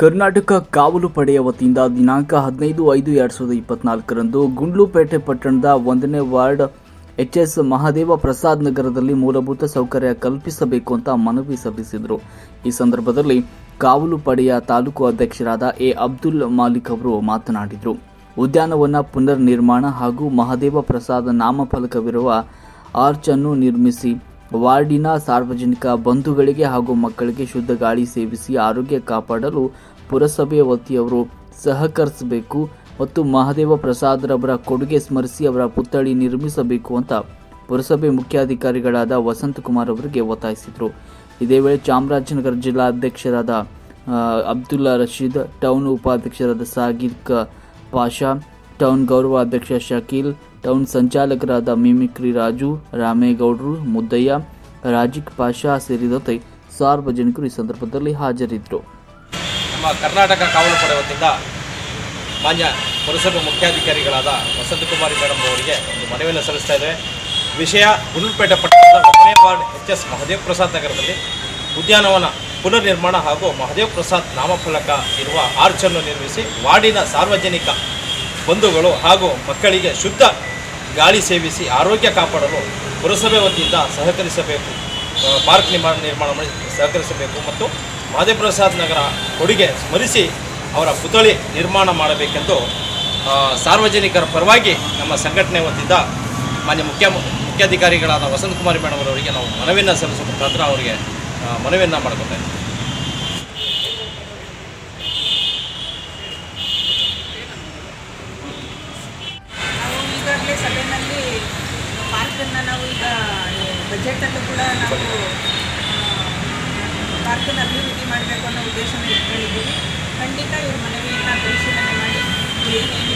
ಕರ್ನಾಟಕ ಕಾವಲು ಪಡೆಯ ವತಿಯಿಂದ ದಿನಾಂಕ ಹದಿನೈದು ಐದು ಎರಡು ಸಾವಿರದ ಇಪ್ಪತ್ನಾಲ್ಕರಂದು ಗುಂಡ್ಲುಪೇಟೆ ಪಟ್ಟಣದ ಒಂದನೇ ward H S Mahadeva Prasad ನಗರದಲ್ಲಿ ಮೂಲಭೂತ ಸೌಕರ್ಯ ಕಲ್ಪಿಸಬೇಕು ಅಂತ ಮನವಿ ಸಲ್ಲಿಸಿದರು. ಈ ಸಂದರ್ಭದಲ್ಲಿ ಕಾವಲು ಪಡೆಯ ತಾಲೂಕು ಅಧ್ಯಕ್ಷರಾದ ಎ ಅಬ್ದುಲ್ ಮಾಲಿಕ್ ಅವರು ಮಾತನಾಡಿದರು. ಉದ್ಯಾನವನ ಪುನರ್ ನಿರ್ಮಾಣ ಹಾಗೂ ಮಹಾದೇವ ಪ್ರಸಾದ್ ನಾಮಫಲಕವಿರುವ ಆರ್ಚ್ ಅನ್ನು ನಿರ್ಮಿಸಿ ವಾರ್ಡಿನ ಸಾರ್ವಜನಿಕ ಬಂಧುಗಳಿಗೆ ಹಾಗೂ ಮಕ್ಕಳಿಗೆ ಶುದ್ಧ ಗಾಳಿ ಸೇವಿಸಿ ಆರೋಗ್ಯ ಕಾಪಾಡಲು ಪುರಸಭೆಯ ವತಿಯವರು ಸಹಕರಿಸಬೇಕು ಮತ್ತು ಮಹಾದೇವ ಪ್ರಸಾದ್ರವರ ಕೊಡುಗೆ ಸ್ಮರಿಸಿ ಅವರ ಪುತ್ಥಳಿ ನಿರ್ಮಿಸಬೇಕು ಅಂತ ಪುರಸಭೆ ಮುಖ್ಯಾಧಿಕಾರಿಗಳಾದ ವಸಂತಕುಮಾರ್ ಅವರಿಗೆ ಒತ್ತಾಯಿಸಿದರು. ಇದೇ ವೇಳೆ ಚಾಮರಾಜನಗರ ಜಿಲ್ಲಾ ಅಧ್ಯಕ್ಷರಾದ ಅಬ್ದುಲ್ಲಾ ರಶೀದ್, ಟೌನ್ ಉಪಾಧ್ಯಕ್ಷರಾದ ಸಾಗಿದ್ ಪಾಷಾ, ಟೌನ್ ಗೌರವ ಅಧ್ಯಕ್ಷ ಶಕೀಲ್ ಟೌನ್ ಸಂಚಾಲಕರಾದ ಮಿಮಿಕ್ರಿ ರಾಜು, ರಾಮೇಗೌಡರು, ಮುದ್ದಯ್ಯ, ರಾಜಿಕ್ ಪಾಷಾ ಸೇರಿದಂತೆ ಸಾರ್ವಜನಿಕರು ಈ ಸಂದರ್ಭದಲ್ಲಿ ಹಾಜರಿದ್ದರು. ನಮ್ಮ ಕರ್ನಾಟಕ ಕಾವಲು ಪಡೆ ವತಿಯಿಂದ ಮಾನ್ಯ ಪುರಸಭೆ ಮುಖ್ಯಾಧಿಕಾರಿಗಳಾದ ವಸಂತಕುಮಾರಿ ಮೇಡಮ್ ಅವರಿಗೆ ಒಂದು ಮನವಿಯನ್ನು ಸಲ್ಲಿಸ್ತಾ ಇದ್ದೇವೆ. ವಿಷಯ ಗುಂಡ್ಲುಪೇಟೆ ಪಟ್ಟಣದ ಒಂದನೇ ward H S Mahadev Prasad ನಗರದಲ್ಲಿ ಉದ್ಯಾನವನ ಪುನರ್ ನಿರ್ಮಾಣ ಹಾಗೂ ಮಹದೇವ್ ಪ್ರಸಾದ್ ನಾಮಫಲಕ ಇರುವ ಆರ್ಚನ್ನು ನಿರ್ಮಿಸಿ ವಾರ್ಡಿನ ಸಾರ್ವಜನಿಕ ಬಂಧುಗಳು ಹಾಗೂ ಮಕ್ಕಳಿಗೆ ಶುದ್ಧ ಗಾಳಿ ಸೇವಿಸಿ ಆರೋಗ್ಯ ಕಾಪಾಡಲು ಪುರಸಭೆ ವತಿಯಿಂದ ಸಹಕರಿಸಬೇಕು. ಪಾರ್ಕ್ ನಿರ್ಮಾಣ ನಿರ್ಮಾಣ ಮಾಡಿ ಸಹಕರಿಸಬೇಕು ಮತ್ತು ಮಾದೇಪ್ರಸಾದ್ ನಗರ ಕೊಡುಗೆ ಸ್ಮರಿಸಿ ಅವರ ಪುತ್ಥಳಿ ನಿರ್ಮಾಣ ಮಾಡಬೇಕೆಂದು ಸಾರ್ವಜನಿಕರ ಪರವಾಗಿ ನಮ್ಮ ಸಂಘಟನೆ ವತಿಯಿಂದ ಮಾನ್ಯ ಮುಖ್ಯ, ಮುಖ್ಯಾಧಿಕಾರಿಗಳಾದ ವಸಂತಕುಮಾರಿ ಮೇಡಮ್ ಅವರಿಗೆ ನಾವು ಮನವಿಯನ್ನು ಸಲ್ಲಿಸುವ ಮುಖಾಂತರ ಅವರಿಗೆ ಮನವಿಯನ್ನು ಮಾಡ್ಕೊತಾ ಸಭೆಯಲ್ಲಿ ಪಾರ್ಕನ್ನು ನಾವು ಈಗ ಬಜೆಟಲ್ಲೂ ಕೂಡ ನಾವು ಪಾರ್ಕನ್ನು ಅಭಿವೃದ್ಧಿ ಮಾಡಬೇಕು ಅನ್ನೋ ಉದ್ದೇಶನ ಇಟ್ಕೊಂಡಿದ್ದೀವಿ. ಖಂಡಿತ ಇವ್ರ ಮನವಿಯನ್ನು ಪರಿಶೀಲನೆ ಮಾಡಿ, ಏನೇನು